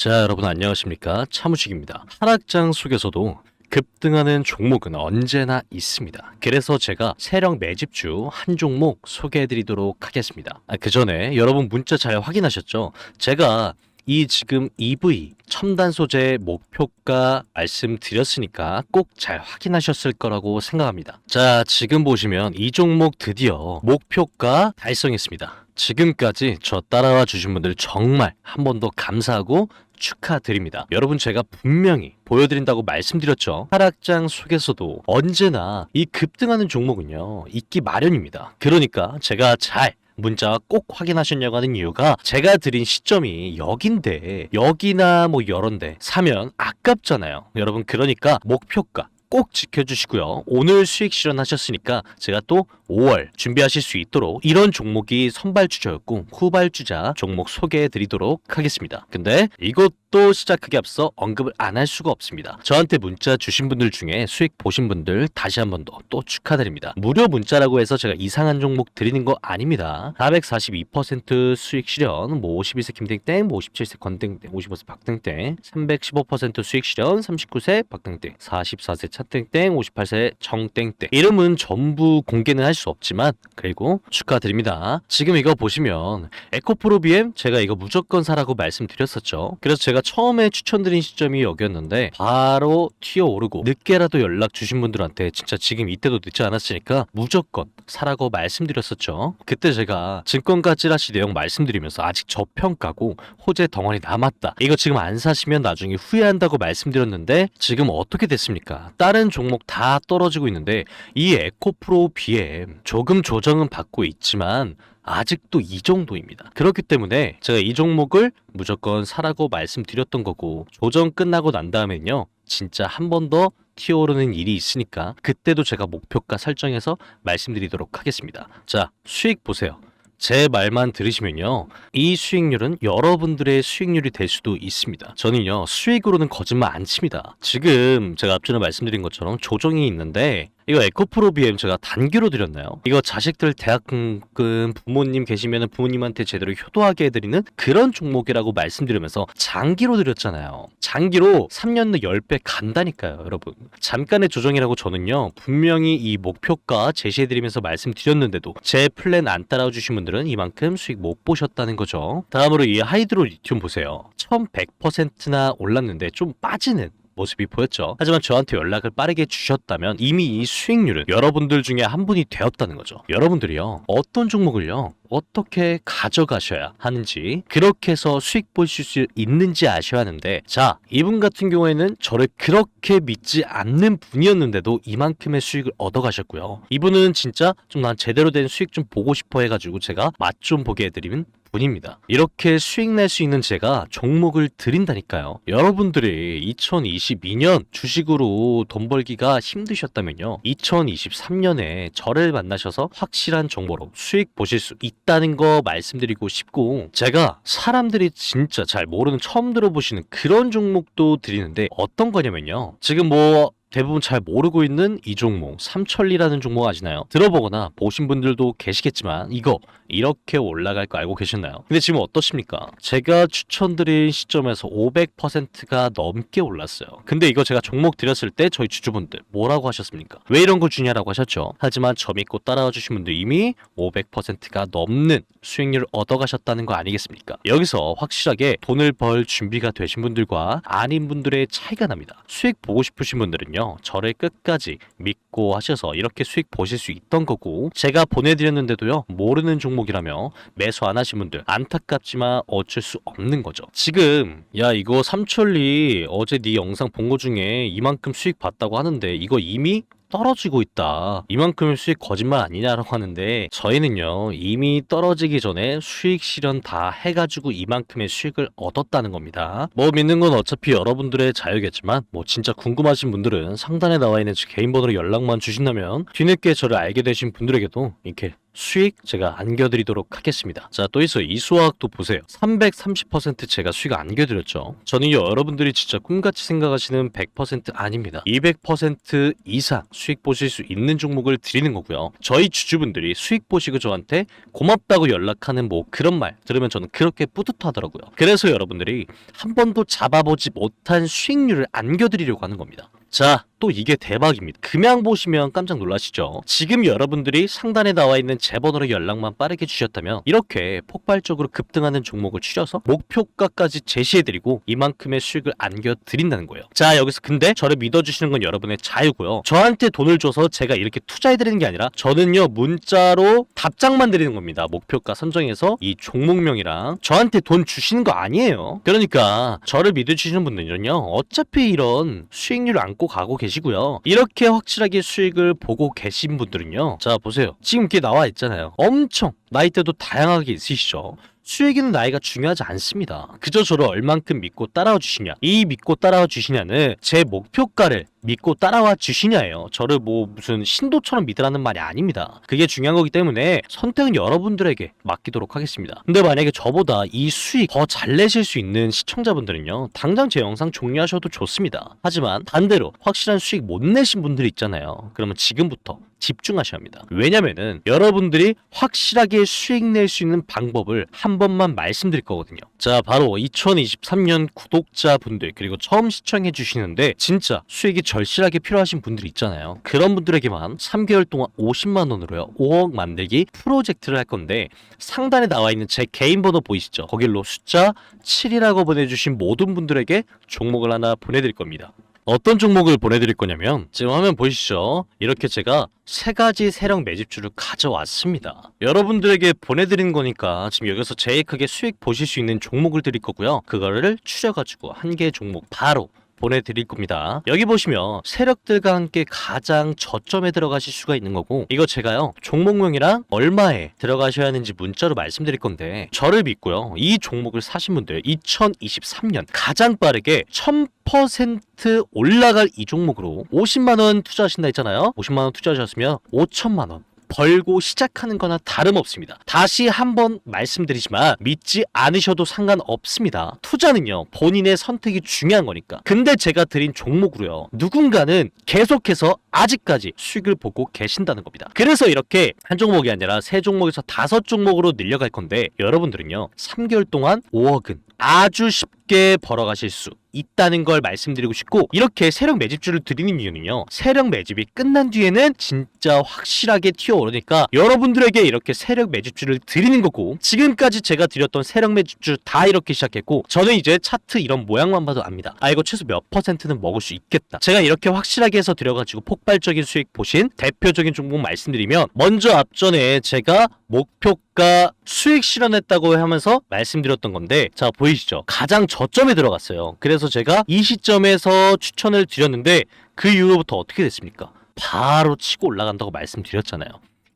자, 여러분 안녕하십니까? 차무식입니다. 하락장 속에서도 급등하는 종목은 언제나 있습니다. 그래서 제가 세력 매집주 한 종목 소개해드리도록 하겠습니다. 아, 그 전에 여러분 문자 잘 확인하셨죠? 제가 이 지금 EV 첨단 소재 목표가 말씀드렸으니까 꼭 잘 확인하셨을 거라고 생각합니다. 자, 지금 보시면 이 종목 드디어 목표가 달성했습니다. 지금까지 저 따라와 주신 분들 정말 한 번 더 감사하고 축하드립니다. 여러분 제가 분명히 보여드린다고 말씀드렸죠. 하락장 속에서도 언제나 이 급등하는 종목은요 있기 마련입니다. 그러니까 제가 잘 문자 꼭 확인하셨냐고 하는 이유가 제가 드린 시점이 여긴데 여기나 뭐 여런데 사면 아깝잖아요. 여러분 그러니까 목표가 꼭 지켜주시고요. 오늘 수익 실현하셨으니까 제가 또 5월 준비하실 수 있도록 이런 종목이 선발주자였고 후발주자 종목 소개해 드리도록 하겠습니다. 근데 이것도 시작하기 앞서 언급을 안 할 수가 없습니다. 저한테 문자 주신 분들 중에 수익 보신 분들 다시 한 번 더 또 축하드립니다. 무료 문자라고 해서 제가 이상한 종목 드리는 거 아닙니다. 442% 수익 실현, 뭐 51세 김땡땡, 뭐 57세 권땡땡, 55세 박땡땡, 315% 수익 실현, 39세 박땡땡, 44세 차땡땡, 58세 정땡땡. 이름은 전부 공개는 할수 없지만 그리고 축하드립니다. 지금 이거 보시면 에코프로 BM 제가 이거 무조건 사라고 말씀드렸었죠. 그래서 제가 처음에 추천드린 시점이 여기였는데 바로 튀어오르고 늦게라도 연락 주신 분들한테 진짜 지금 이때도 늦지 않았으니까 무조건 사라고 말씀드렸었죠. 그때 제가 증권가 찌라시 내용 말씀드리면서 아직 저평가고 호재 덩어리 남았다. 이거 지금 안 사시면 나중에 후회한다고 말씀드렸는데 지금 어떻게 됐습니까? 다른 종목 다 떨어지고 있는데 이 에코프로 BM 조금 조정은 받고 있지만 아직도 이 정도입니다. 그렇기 때문에 제가 이 종목을 무조건 사라고 말씀드렸던 거고 조정 끝나고 난 다음엔요. 진짜 한 번 더 튀어오르는 일이 있으니까 그때도 제가 목표가 설정해서 말씀드리도록 하겠습니다. 자, 수익 보세요. 제 말만 들으시면요. 이 수익률은 여러분들의 수익률이 될 수도 있습니다. 저는요, 수익으로는 거짓말 안 칩니다. 지금 제가 앞전에 말씀드린 것처럼 조정이 있는데, 이거 에코프로 BM 제가 단기로 드렸나요? 이거 자식들 대학금 부모님 계시면 부모님한테 제대로 효도하게 해드리는 그런 종목이라고 말씀드리면서 장기로 드렸잖아요. 장기로 3년 내 10배 간다니까요, 여러분. 잠깐의 조정이라고 저는요, 분명히 이 목표가 제시해드리면서 말씀드렸는데도 제 플랜 안 따라주신 분들은 이만큼 수익 못 보셨다는 거죠. 다음으로 이 하이드로 리튬 보세요. 1100%나 올랐는데 좀 빠지는 모습이 보였죠. 하지만 저한테 연락을 빠르게 주셨다면 이미 이 수익률은 여러분들 중에 한 분이 되었다는 거죠. 여러분들이요. 어떤 종목을요. 어떻게 가져가셔야 하는지 그렇게 해서 수익 보실 수 있는지 아셔야 하는데 자 이분 같은 경우에는 저를 그렇게 믿지 않는 분이었는데도 이만큼의 수익을 얻어가셨고요 이분은 진짜 좀 난 제대로 된 수익 좀 보고 싶어 해가지고 제가 맛 좀 보게 해드리는 분입니다. 이렇게 수익 낼 수 있는 제가 종목을 드린다니까요. 여러분들이 2022년 주식으로 돈 벌기가 힘드셨다면요. 2023년에 저를 만나셔서 확실한 정보로 수익 보실 수 있다는 거 말씀드리고 싶고 제가 사람들이 진짜 잘 모르는 처음 들어보시는 그런 종목도 드리는데 어떤 거냐면요. 지금 뭐 대부분 잘 모르고 있는 이 종목 삼천리라는 종목 아시나요? 들어보거나 보신 분들도 계시겠지만 이거 이렇게 올라갈 거 알고 계셨나요? 근데 지금 어떠십니까? 제가 추천드린 시점에서 500%가 넘게 올랐어요. 근데 이거 제가 종목 드렸을 때 저희 주주분들 뭐라고 하셨습니까? 왜 이런 거 주냐라고 하셨죠. 하지만 저 믿고 따라와 주신 분들 이미 500%가 넘는 수익률을 얻어가셨다는 거 아니겠습니까? 여기서 확실하게 돈을 벌 준비가 되신 분들과 아닌 분들의 차이가 납니다. 수익 보고 싶으신 분들은요. 저를 끝까지 믿고 하셔서 이렇게 수익 보실 수 있던 거고 제가 보내드렸는데도요. 모르는 종목이라며 매수 안 하신 분들 안타깝지만 어쩔 수 없는 거죠. 지금 야 이거 삼천리 어제 네 영상 본 거 중에 이만큼 수익 봤다고 하는데 이거 이미 떨어지고 있다. 이만큼의 수익 거짓말 아니냐라고 하는데 저희는요 이미 떨어지기 전에 수익 실현 다 해가지고 이만큼의 수익을 얻었다는 겁니다. 뭐 믿는 건 어차피 여러분들의 자유겠지만 뭐 진짜 궁금하신 분들은 상단에 나와 있는 제 개인 번호로 연락만 주신다면 뒤늦게 저를 알게 되신 분들에게도 이렇게 수익 제가 안겨드리도록 하겠습니다. 자, 또 있어요. 이 수학도 보세요. 330% 제가 수익 안겨드렸죠. 저는요, 여러분들이 진짜 꿈같이 생각하시는 100% 아닙니다. 200% 이상 수익 보실 수 있는 종목을 드리는 거고요. 저희 주주분들이 수익 보시고 저한테 고맙다고 연락하는 뭐 그런 말 들으면 저는 그렇게 뿌듯하더라고요. 그래서 여러분들이 한 번도 잡아보지 못한 수익률을 안겨드리려고 하는 겁니다. 자, 또 이게 대박입니다. 금양 보시면 깜짝 놀라시죠? 지금 여러분들이 상단에 나와 있는 제 번호로 연락만 빠르게 주셨다면 이렇게 폭발적으로 급등하는 종목을 추려서 목표가까지 제시해드리고 이만큼의 수익을 안겨드린다는 거예요. 자, 여기서 근데 저를 믿어주시는 건 여러분의 자유고요. 저한테 돈을 줘서 제가 이렇게 투자해드리는 게 아니라 저는요, 문자로 답장만 드리는 겁니다. 목표가 선정해서 이 종목명이랑 저한테 돈 주시는 거 아니에요. 그러니까 저를 믿어주시는 분들은요, 어차피 이런 수익률을 안고 가고 계시고요. 이렇게 확실하게 수익을 보고 계신 분들은요. 자, 보세요. 지금 이렇게 나와 있잖아요. 엄청 나이대도 다양하게 있으시죠. 수익에는 나이가 중요하지 않습니다. 그저 저를 얼만큼 믿고 따라와 주시냐. 이 믿고 따라와 주시냐는 제 목표가를 믿고 따라와 주시냐예요. 저를 뭐 무슨 신도처럼 믿으라는 말이 아닙니다. 그게 중요한 거기 때문에 선택은 여러분들에게 맡기도록 하겠습니다. 근데 만약에 저보다 이 수익 더 잘 내실 수 있는 시청자분들은요. 당장 제 영상 종료하셔도 좋습니다. 하지만 반대로 확실한 수익 못 내신 분들이 있잖아요. 그러면 지금부터 집중하셔야 합니다. 왜냐면은 여러분들이 확실하게 수익 낼 수 있는 방법을 한 번만 말씀드릴 거거든요. 자, 바로 2023년 구독자분들 그리고 처음 시청해 주시는데 진짜 수익이 절실하게 필요하신 분들이 있잖아요. 그런 분들에게만 3개월 동안 50만 원으로요. 5억 만들기 프로젝트를 할 건데 상단에 나와 있는 제 개인 번호 보이시죠? 거길로 숫자 7이라고 보내 주신 모든 분들에게 종목을 하나 보내 드릴 겁니다. 어떤 종목을 보내드릴 거냐면 지금 화면 보이시죠? 이렇게 제가 세 가지 세력 매집주를 가져왔습니다. 여러분들에게 보내드리는 거니까 지금 여기서 제일 크게 수익 보실 수 있는 종목을 드릴 거고요. 그거를 추려가지고 한 개의 종목 바로 보내드릴 겁니다. 여기 보시면 세력들과 함께 가장 저점에 들어가실 수가 있는 거고 이거 제가요 종목명이랑 얼마에 들어가셔야 하는지 문자로 말씀드릴 건데 저를 믿고요 이 종목을 사신 분들 2023년 가장 빠르게 1000% 올라갈 이 종목으로 50만 원 투자하신다 했잖아요 50만 원 투자하셨으면 5천만 원 벌고 시작하는 거나 다름없습니다. 다시 한번 말씀드리지만 믿지 않으셔도 상관없습니다. 투자는요, 본인의 선택이 중요한 거니까. 근데 제가 드린 종목으로요, 누군가는 계속해서 아직까지 수익을 보고 계신다는 겁니다. 그래서 이렇게 한 종목이 아니라 세 종목에서 다섯 종목으로 늘려갈 건데 여러분들은요, 3개월 동안 5억은 아주 쉽게 벌어가실 수 있다는 걸 말씀드리고 싶고 이렇게 세력 매집주를 드리는 이유는요. 세력 매집이 끝난 뒤에는 진짜 확실하게 튀어오르니까 여러분들에게 이렇게 세력 매집주를 드리는 거고 지금까지 제가 드렸던 세력 매집주 다 이렇게 시작했고 저는 이제 차트 이런 모양만 봐도 압니다. 아 이거 최소 몇 퍼센트는 먹을 수 있겠다. 제가 이렇게 확실하게 해서 드려가지고 폭발적인 수익 보신 대표적인 종목 말씀드리면 먼저 앞전에 제가 목표 가 수익 실현했다고 하면서 말씀드렸던 건데 자 보이시죠? 가장 저점에 들어갔어요. 그래서 제가 이 시점에서 추천을 드렸는데 그 이후부터 어떻게 됐습니까? 바로 치고 올라간다고 말씀드렸잖아요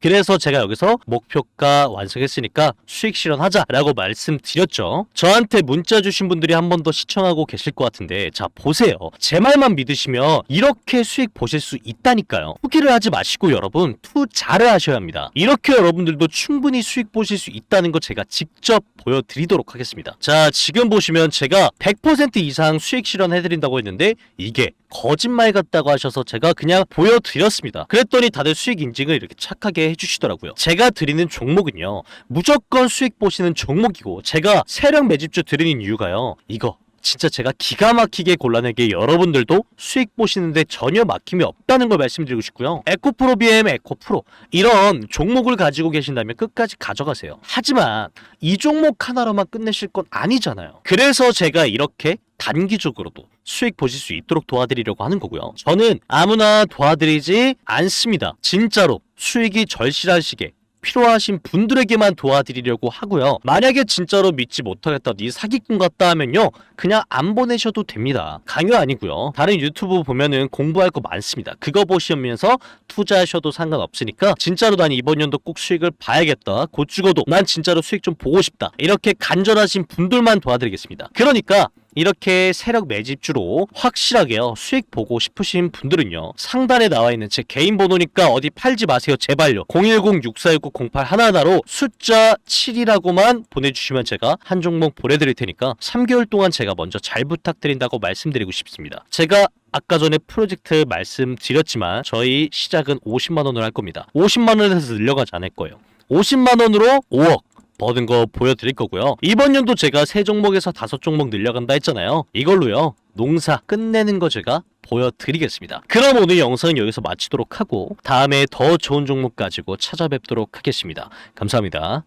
그래서 제가 여기서 목표가 완성했으니까 수익 실현하자라고 말씀드렸죠. 저한테 문자 주신 분들이 한 번 더 시청하고 계실 것 같은데 자 보세요. 제 말만 믿으시면 이렇게 수익 보실 수 있다니까요. 투기를 하지 마시고 여러분 투자를 하셔야 합니다. 이렇게 여러분들도 충분히 수익 보실 수 있다는 거 제가 직접 보여드리도록 하겠습니다. 자 지금 보시면 제가 100% 이상 수익 실현해드린다고 했는데 이게 거짓말 같다고 하셔서 제가 그냥 보여드렸습니다. 그랬더니 다들 수익 인증을 이렇게 착하게 해주시더라고요. 제가 드리는 종목은요, 무조건 수익 보시는 종목이고, 제가 세력 매집주 드리는 이유가요, 이거. 진짜 제가 기가 막히게 골라내게 여러분들도 수익 보시는데 전혀 막힘이 없다는 걸 말씀드리고 싶고요. 에코프로 BM, 에코프로 이런 종목을 가지고 계신다면 끝까지 가져가세요. 하지만 이 종목 하나로만 끝내실 건 아니잖아요. 그래서 제가 이렇게 단기적으로도 수익 보실 수 있도록 도와드리려고 하는 거고요. 저는 아무나 도와드리지 않습니다. 진짜로 수익이 절실하시게 필요하신 분들에게만 도와드리려고 하고요. 만약에 진짜로 믿지 못하겠다, 네 사기꾼 같다 하면요. 그냥 안 보내셔도 됩니다. 강요 아니고요. 다른 유튜브 보면은 공부할 거 많습니다. 그거 보시면서 투자하셔도 상관없으니까 진짜로 난 이번 연도 꼭 수익을 봐야겠다. 곧 죽어도 난 진짜로 수익 좀 보고 싶다. 이렇게 간절하신 분들만 도와드리겠습니다. 그러니까 이렇게 세력 매집주로 확실하게요 수익 보고 싶으신 분들은요 상단에 나와 있는 제 개인 번호니까 어디 팔지 마세요. 제발요. 010-6469-08 하나하나로 숫자 7이라고만 보내주시면 제가 한 종목 보내드릴 테니까 3개월 동안 제가 먼저 잘 부탁드린다고 말씀드리고 싶습니다. 제가 아까 전에 프로젝트 말씀드렸지만 저희 시작은 50만 원으로 할 겁니다. 50만 원에서 늘려가지 않을 거예요. 50만 원으로 5억 버는 거 보여드릴 거고요. 이번 연도 제가 세 종목에서 다섯 종목 늘려간다 했잖아요. 이걸로요. 농사 끝내는 거 제가 보여드리겠습니다. 그럼 오늘 영상은 여기서 마치도록 하고 다음에 더 좋은 종목 가지고 찾아뵙도록 하겠습니다. 감사합니다.